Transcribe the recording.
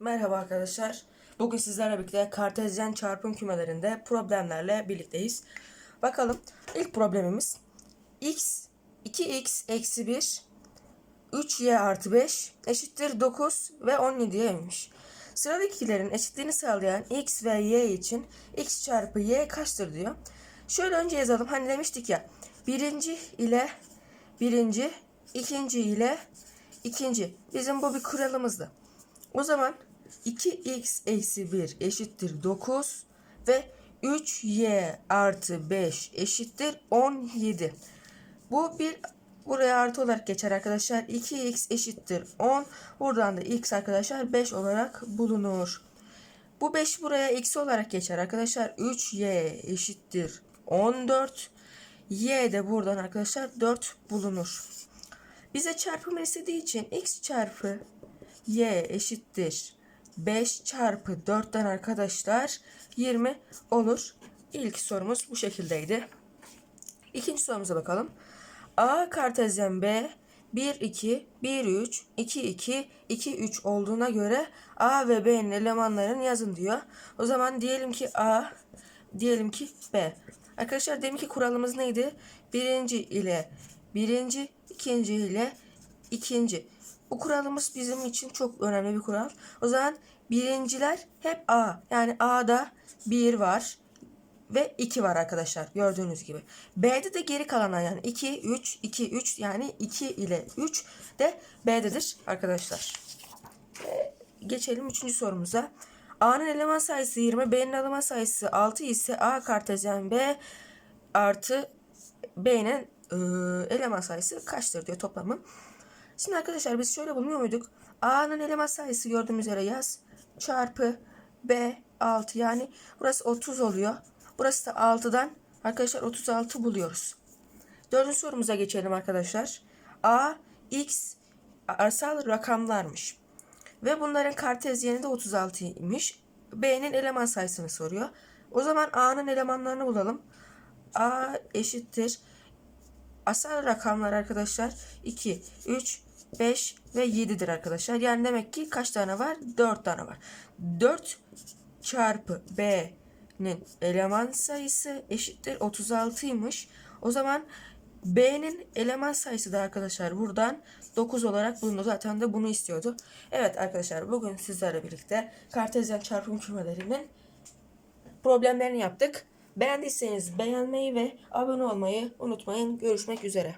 Merhaba arkadaşlar. Bugün sizlerle birlikte kartezyen çarpım kümelerinde problemlerle birlikteyiz. Bakalım ilk problemimiz x 2x eksi 1 3y artı 5 eşittir 9 ve 17'ymiş. Sıradakilerin eşitliğini sağlayan x ve y için x çarpı y kaçtır diyor. Şöyle önce yazalım. Hani demiştik ya birinci ile birinci, ikinci ile ikinci. Bizim bu bir kuralımızdı. O zaman 2x eksi 1 eşittir 9 ve 3y artı 5 eşittir 17. Bu bir buraya artı olarak geçer arkadaşlar. 2x eşittir 10. Buradan da x arkadaşlar 5 olarak bulunur. Bu 5 buraya eksi olarak geçer arkadaşlar. 3y eşittir 14. Y de buradan arkadaşlar 4 bulunur. Bize çarpımı istediği için x çarpı y eşittir 5 çarpı 4'ten arkadaşlar 20 olur. İlk sorumuz bu şekildeydi. İkinci sorumuza bakalım. A kartezyen B 1 2 1 3 2 2 2 3 olduğuna göre A ve B'nin elemanlarını yazın diyor. O zaman diyelim ki A diyelim ki B. Arkadaşlar deminki kuralımız neydi? Birinci ile birinci, ikinci ile ikinci. Bu kuralımız bizim için çok önemli bir kural. O zaman birinciler hep A. Yani A'da 1 var ve 2 var arkadaşlar gördüğünüz gibi. B'de de geri kalan yani 2, 3, 2, 3 yani 2 ile 3 de B'dedir arkadaşlar. Geçelim 3. sorumuza. A'nın eleman sayısı 20, B'nin eleman sayısı 6 ise A kartezyen B artı B'nin e, eleman sayısı kaçtır diyor toplamı. Şimdi arkadaşlar biz şöyle bulmuyor muyduk? A'nın eleman sayısı gördüğümüz üzere yaz. Çarpı B 6 yani burası 30 oluyor. Burası da 6'dan arkadaşlar 36 buluyoruz. Dördüncü sorumuza geçelim arkadaşlar. A, X asal rakamlarmış. Ve bunların kartezyeni de 36'ymış. B'nin eleman sayısını soruyor. O zaman A'nın elemanlarını bulalım. A eşittir. Asal rakamlar arkadaşlar 2, 3, 5 ve 7'dir arkadaşlar. Yani demek ki kaç tane var? 4 tane var. 4 çarpı B'nin eleman sayısı eşittir 36'ymış. O zaman B'nin eleman sayısı da arkadaşlar buradan 9 olarak bulundu. Zaten de bunu istiyordu. Evet arkadaşlar bugün sizlerle birlikte kartezyen çarpım kümelerinin problemlerini yaptık. Beğendiyseniz beğenmeyi ve abone olmayı unutmayın. Görüşmek üzere.